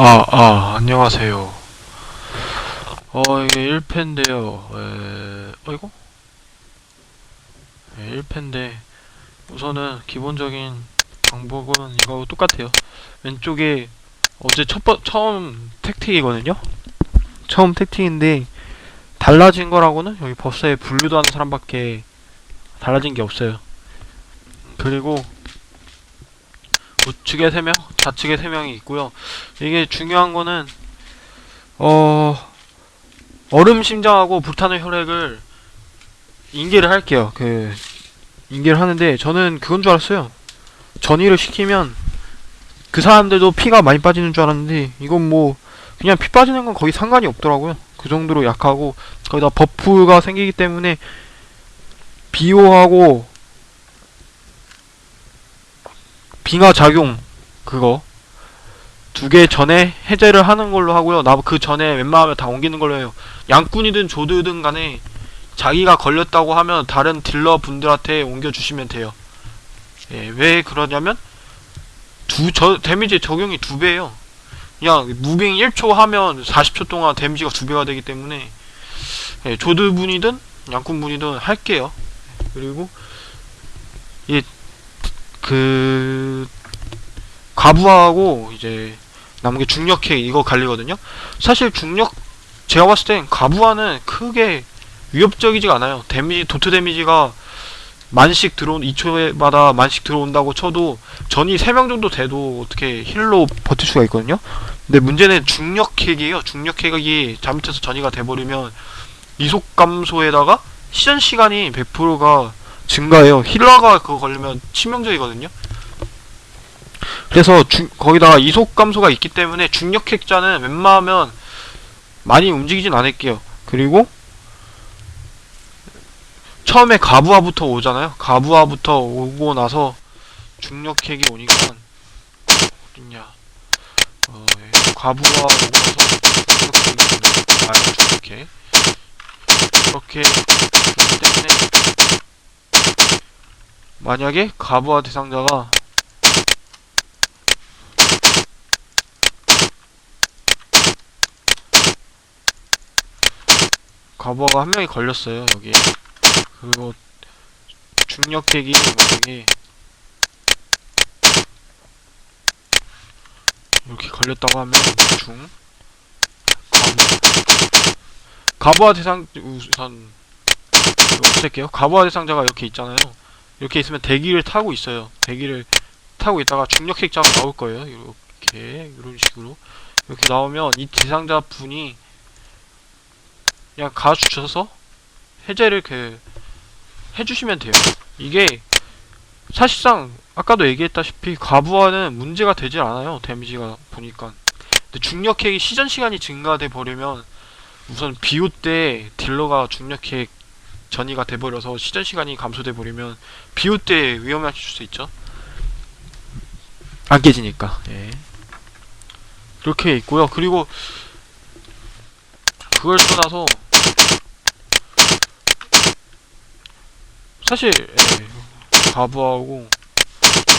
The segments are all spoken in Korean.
아, 아, 안녕하세요. 어, 이게 1패인데요. 에, 어이구? 네, 1패인데, 우선은 기본적인 방법은 이거하고 똑같아요. 왼쪽에 어제 첫 번, 처음 택틱이거든요? 처음 택틱인데, 달라진 거라고는 여기 버스에 분류도 하는 사람밖에 달라진 게 없어요. 그리고 우측에 3명, 좌측에 3명이 있고요. 이게 중요한 거는 어 얼음 심장하고 불타는 혈액을 인계를 할게요. 그 인계를 하는데 저는 그건 줄 알았어요. 전이를 시키면 그 사람들도 피가 많이 빠지는 줄 알았는데 이건 뭐 그냥 피 빠지는 건 거의 상관이 없더라고요. 그 정도로 약하고 거기다 버프가 생기기 때문에 비호하고 빙하 작용 그거 두 개 전에 해제를 하는 걸로 하고요. 나 그 전에 웬만하면 다 옮기는 걸로 해요. 양꾼이든 조드든 간에 자기가 걸렸다고 하면 다른 딜러 분들한테 옮겨주시면 돼요. 예, 왜 그러냐면 두 저 데미지 적용이 두 배예요. 그냥 무빙 1초 하면 40초 동안 데미지가 두 배가 되기 때문에 예, 조드 분이든 양꾼 분이든 할게요. 그리고 그 가부하고 이제 남은 게 중력핵 이거 갈리거든요. 사실 중력 제가 봤을 땐 가부하는 크게 위협적이지가 않아요. 데미지 도트 데미지가 만씩 들어온 2초마다 만씩 들어온다고 쳐도 전이 3명 정도 돼도 어떻게 힐로 버틸 수가 있거든요. 근데 문제는 중력핵이에요. 중력핵이 잘못해서 전이가 돼버리면 이속 감소에다가 시전 시간이 100%가 증가해요. 힐러가 그거 걸리면 치명적이거든요. 그래서 주, 거기다가 이속 감소가 있기 때문에 중력 핵자는 웬만하면 많이 움직이진 않을게요. 그리고 처음에 가부하부터 오잖아요. 가부하부터 오고 나서 중력 핵이 오니까 어딨냐? 어, 예. 아, 중력 핵. 이렇게 그렇기 때문에 만약에 가부와 대상자가 가부아가 한 명이 걸렸어요 여기. 그리고 중력핵이 만약에 이렇게 걸렸다고 하면 중? 가부 가부아 대상 우선 없앨게요? 가부아 대상자가 이렇게 있잖아요 이렇게 있으면 대기를 타고 있어요. 대기를 타고 있다가 중력 핵자가 나올 거예요. 이렇게 이런 식으로 이렇게 나오면 이 대상자 분이 그냥 가주셔서 해제를 그 해주시면 돼요. 이게 사실상 아까도 얘기했다시피 가부와는 문제가 되질 않아요. 데미지가 보니까. 근데 중력핵이 시전 시간이 증가돼 버리면 우선 비오 때 딜러가 중력핵 전이가 돼버려서 시전 시간이 감소돼 버리면 비오 때 위험하실 수 있죠. 안 깨지니까. 예. 그렇게 있고요. 그리고 그걸 떠나서 사실 예, 가부하고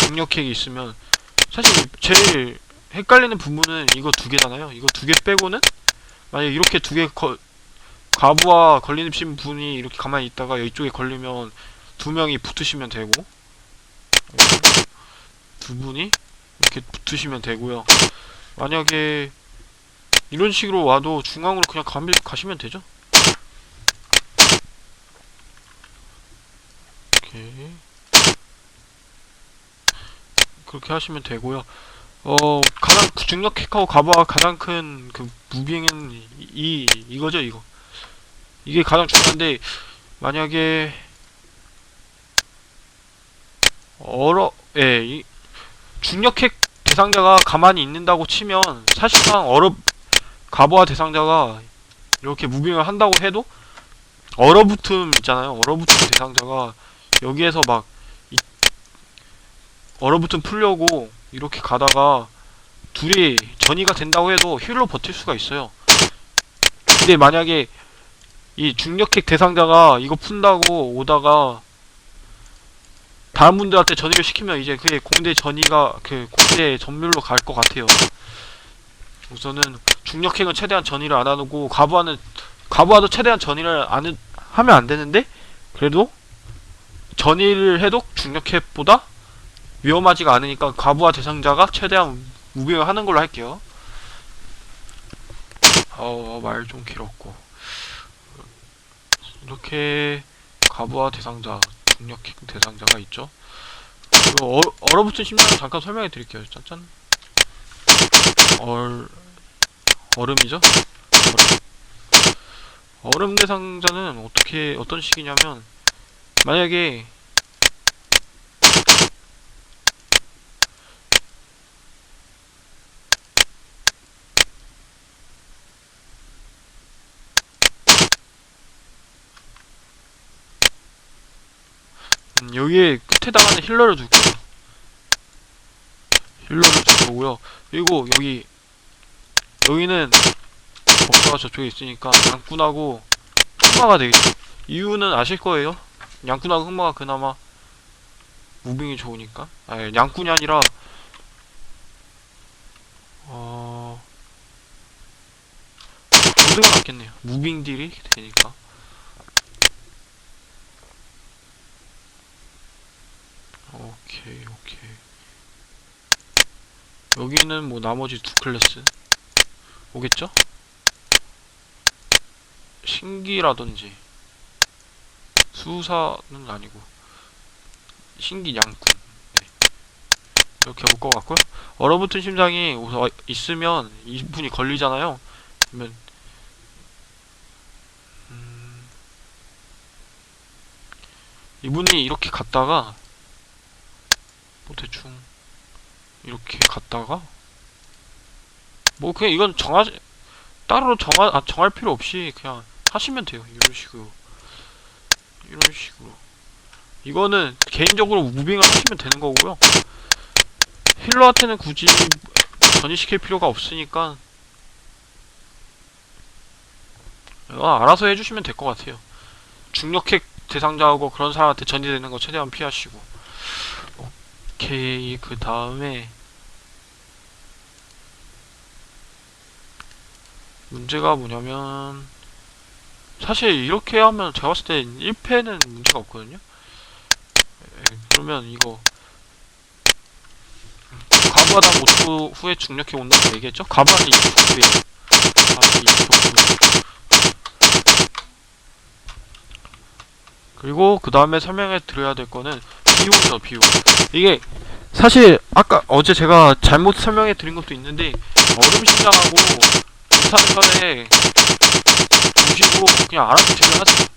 중력핵이 있으면 사실 제일 헷갈리는 부분은 이거 두 개잖아요. 이거 두 개 빼고는 만약 이렇게 두개 가부와 걸리신 분이 이렇게 가만히 있다가 이쪽에 걸리면 두 명이 붙으시면 되고 두 분이 이렇게 붙으시면 되고요. 만약에 이런 식으로 와도 중앙으로 그냥 가, 가시면 되죠. 이렇게 그렇게 하시면 되고요. 어 가장 중력 핵하고 가부와 가장 큰 그 무빙은 이 이거죠 이거. 이게 가장 중요한데 만약에 얼어 예, 이 중력핵 대상자가 가만히 있는다고 치면 사실상 얼어 가보아 대상자가 이렇게 무빙을 한다고 해도 얼어붙음 있잖아요. 얼어붙음 대상자가 여기에서 막 이, 얼어붙음 풀려고 이렇게 가다가 둘이 전이가 된다고 해도 힐로 버틸 수가 있어요. 근데 만약에 이 중력핵 대상자가 이거 푼다고 오다가 다른 분들한테 전이를 시키면 이제 그게 공대 전이가 그 공대 전멸로 갈 것 같아요. 우선은 중력핵은 최대한 전이를 안 하고 가부하는 가부하도 최대한 전이를 안 해- 하면 안 되는데 그래도 전이를 해도 중력핵보다 위험하지가 않으니까 가부하 대상자가 최대한 무빙을 하는 걸로 할게요. 어, 말 좀 길었고. 이렇게 가부하 대상자, 중력핵 대상자가 있죠. 어, 얼어붙은 심장을 잠깐 설명해 드릴게요. 짠짠. 얼, 얼음이죠? 얼음. 얼음 대상자는 어떻게, 어떤 식이냐면, 만약에 음, 여기에 끝에 다가는 힐러를 둘 거예요. 힐러를 둘 거고요. 그리고 여기 여기는 법사가 저쪽에 있으니까 양꾼하고 흑마가 되겠죠. 이유는 아실 거예요. 양꾼하고 흑마가 그나마 무빙이 좋으니까. 아니 양꾼이 아니라 어 보드가 낫겠네요. 무빙 딜이 되니까. 오케이 오케이. 여기는 뭐 나머지 두 클래스? 오겠죠? 신기라든지. 수사는 아니고. 신기 양꾼 네. 이렇게 올 것 같고요. 얼어붙은 심장이 우선 있으면 이분이 걸리잖아요. 그러면 음, 이분이 이렇게 갔다가 뭐 대충 이렇게 갔다가? 뭐 그냥 이건 정하 따로 정하 아, 정할 필요 없이 그냥 하시면 돼요. 이런 식으로. 이런 식으로. 이거는 개인적으로 무빙을 하시면 되는 거고요. 힐러한테는 굳이 전이시킬 필요가 없으니까 아, 알아서 해주시면 될 것 같아요. 중력핵 대상자하고 그런 사람한테 전이되는 거 최대한 피하시고 오케이 그 다음에 문제가 뭐냐면 사실 이렇게 하면 제가 봤을 때 1패는 문제가 없거든요. 에, 그러면 이거 가부하다 5초 후에 중력해 온다고 얘기했죠? 가부하는 20초 후에 다시 20초 후 그리고 그 다음에 설명해 드려야 될 거는 비용이죠 비용 이게 사실 아까 어제 제가 잘못 설명해 드린 것도 있는데 얼음 심장하고 부산설에 보시고 그냥 알아서 딜을 하세요.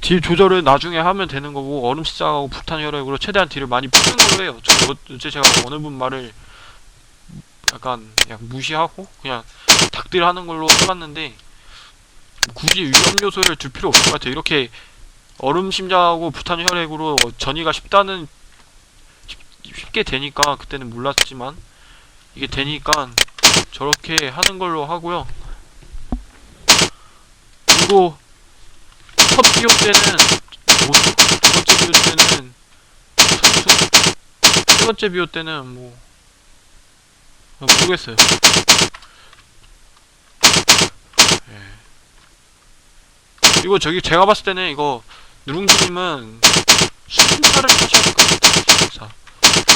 딜 조절을 나중에 하면 되는 거고 얼음 심장하고 부탄 혈액으로 최대한 딜을 많이 푸는 걸로 해요. 저 어제 제가 어느 분 말을 약간 그냥 무시하고 그냥 닭딜 하는 걸로 해봤는데 굳이 위험 요소를 둘 필요 없을 것 같아요. 이렇게 얼음 심장하고 부탄 혈액으로 전이가 쉽다는 쉽, 쉽게 되니까 그때는 몰랐지만 이게 되니까 저렇게 하는 걸로 하고요. 그리고 첫 비오 때는 두 번째 비오 때는 세 번째 비오 때는 뭐 아, 모르겠어요. 예. 그리고 저기 제가 봤을 때는 이거 누룽지님은 심사를 하셔야 될 것 같아요. 심사.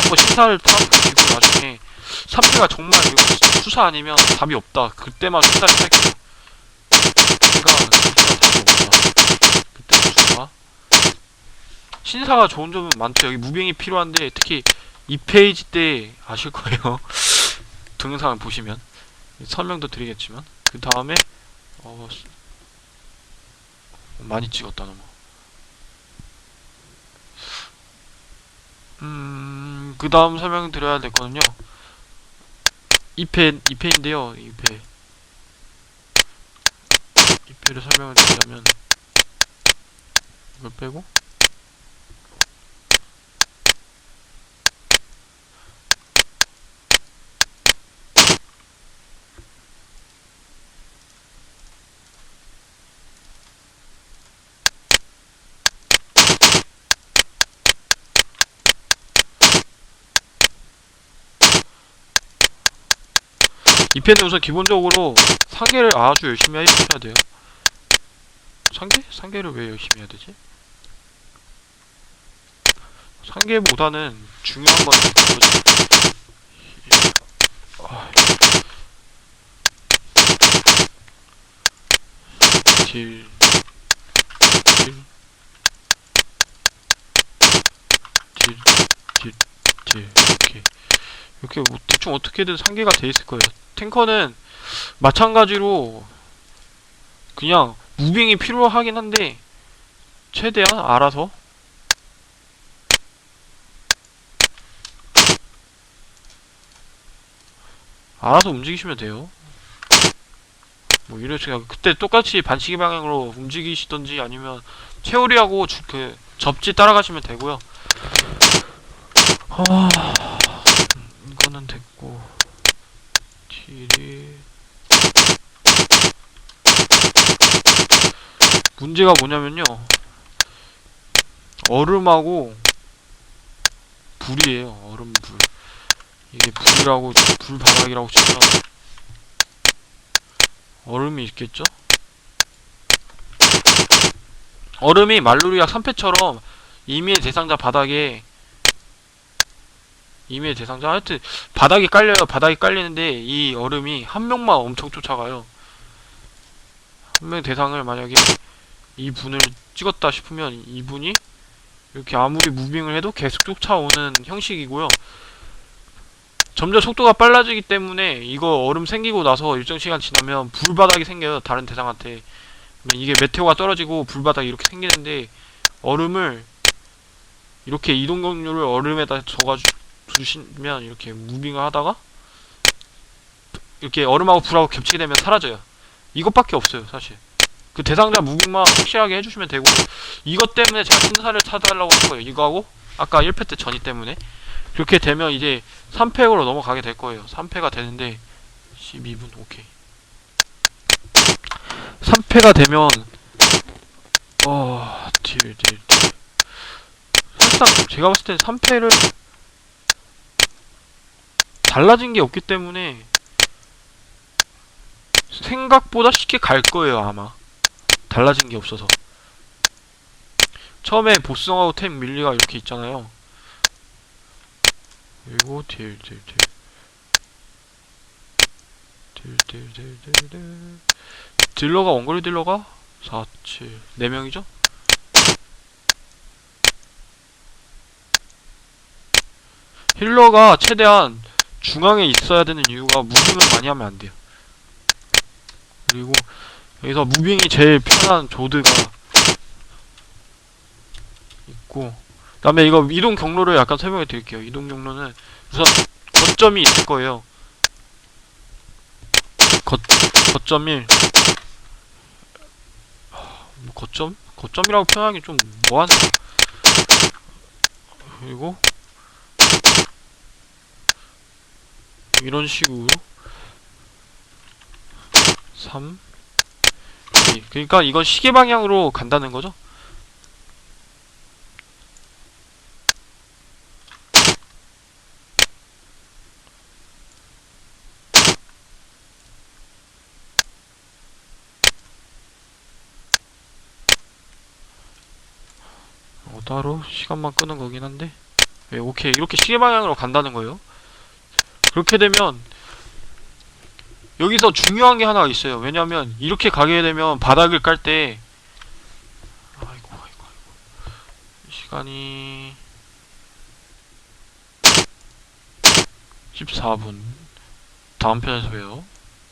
한번 심사를 타보시고 나중에 3패가 정말 이거 수사 아니면 답이 없다. 그때만 수사를 할게요. 제가 수사 답이 없다. 그때만 수사. 신사가 좋은 점은 많죠. 여기 무빙이 필요한데 특히 2페이지 때 아실 거예요. 동영상을 보시면 설명도 드리겠지만 그 다음에 어, 많이 찍었다 너무. 음, 그 다음 설명 드려야 될 거는요. 2패, 2패인데요, 2패. 2패를 설명을 드리자면, 이걸 빼고, 이 펜은 우선 기본적으로 상계를 아주 열심히 해주셔야 돼요. 상계? 상계를 왜 열심히 해야 되지? 상계보다는 중요한 건 딜, 딜, 딜, 딜, 딜, 이렇게 이렇게 뭐 대충 어떻게든 상계가 돼 있을 거예요. 탱커는 마찬가지로 그냥 무빙이 필요하긴 한데 최대한 알아서 알아서 움직이시면 돼요. 뭐 이런 식으로 그때 똑같이 반칙이 방향으로 움직이시던지 아니면 채우리하고 주- 그 접지 따라가시면 되고요. 아, 이거는 됐고 딜이 문제가 뭐냐면요. 얼음하고 불이에요. 얼음 불. 이게 불이라고 불 바닥이라고 치면 얼음이 있겠죠? 얼음이 말루리약 3패처럼 임의의 대상자 바닥에 임의의 대상자 하여튼 바닥에 깔려요. 바닥에 깔리는데 이 얼음이 한 명만 엄청 쫓아가요. 한 명의 대상을 만약에 이 분을 찍었다 싶으면 이 분이 이렇게 아무리 무빙을 해도 계속 쫓아오는 형식이고요. 점점 속도가 빨라지기 때문에 이거 얼음 생기고 나서 일정 시간 지나면 불바닥이 생겨요. 다른 대상한테. 이게 메테오가 떨어지고 불바닥이 이렇게 생기는데 얼음을 이렇게 이동 경로를 얼음에다 적어주 두시면 이렇게 무빙을 하다가 이렇게 얼음하고 불하고 겹치게 되면 사라져요. 이것밖에 없어요, 사실. 그 대상자 무빙만 확실하게 해주시면 되고 이것 때문에 제가 신사를 타달라고 한 거예요. 이거하고 아까 1패 때 전이 때문에 그렇게 되면 이제 3패로 넘어가게 될 거예요. 3패가 되는데 12분 오케이. 3패가 되면 어... 딜, 딜, 딜. 사실상 제가 봤을 때 3패를 달라진 게 없기 때문에 생각보다 쉽게 갈 거예요 아마 달라진 게 없어서. 처음에 보스하고 템 밀리가 이렇게 있잖아요. 그리고 딜 딜 딜. 딜 딜 딜 딜딜. 딜러가 원거리 딜러가? 4, 7, 4명이죠? 힐러가 최대한 중앙에 있어야 되는 이유가 무빙을 많이 하면 안 돼요. 그리고 여기서 무빙이 제일 편한 조드가 있고 그 다음에 이거 이동 경로를 약간 설명해 드릴게요. 이동 경로는 우선 거점이 있을 거예요. 거, 거점 1뭐 거점? 거점이라고 표현하기 좀 뭐하나 그리고 이런 식으로 3 2 그러니까 이건 시계 방향으로 간다는 거죠? 어, 따로 시간만 끄는 거긴 한데. 네, 오케이. 이렇게 시계 방향으로 간다는 거예요. 그렇게 되면 여기서 중요한 게 하나가 있어요. 왜냐면 이렇게 가게 되면 바닥을 깔 때 아이고 아이고 아이고 시간이 14분 다음 편에서 봬요.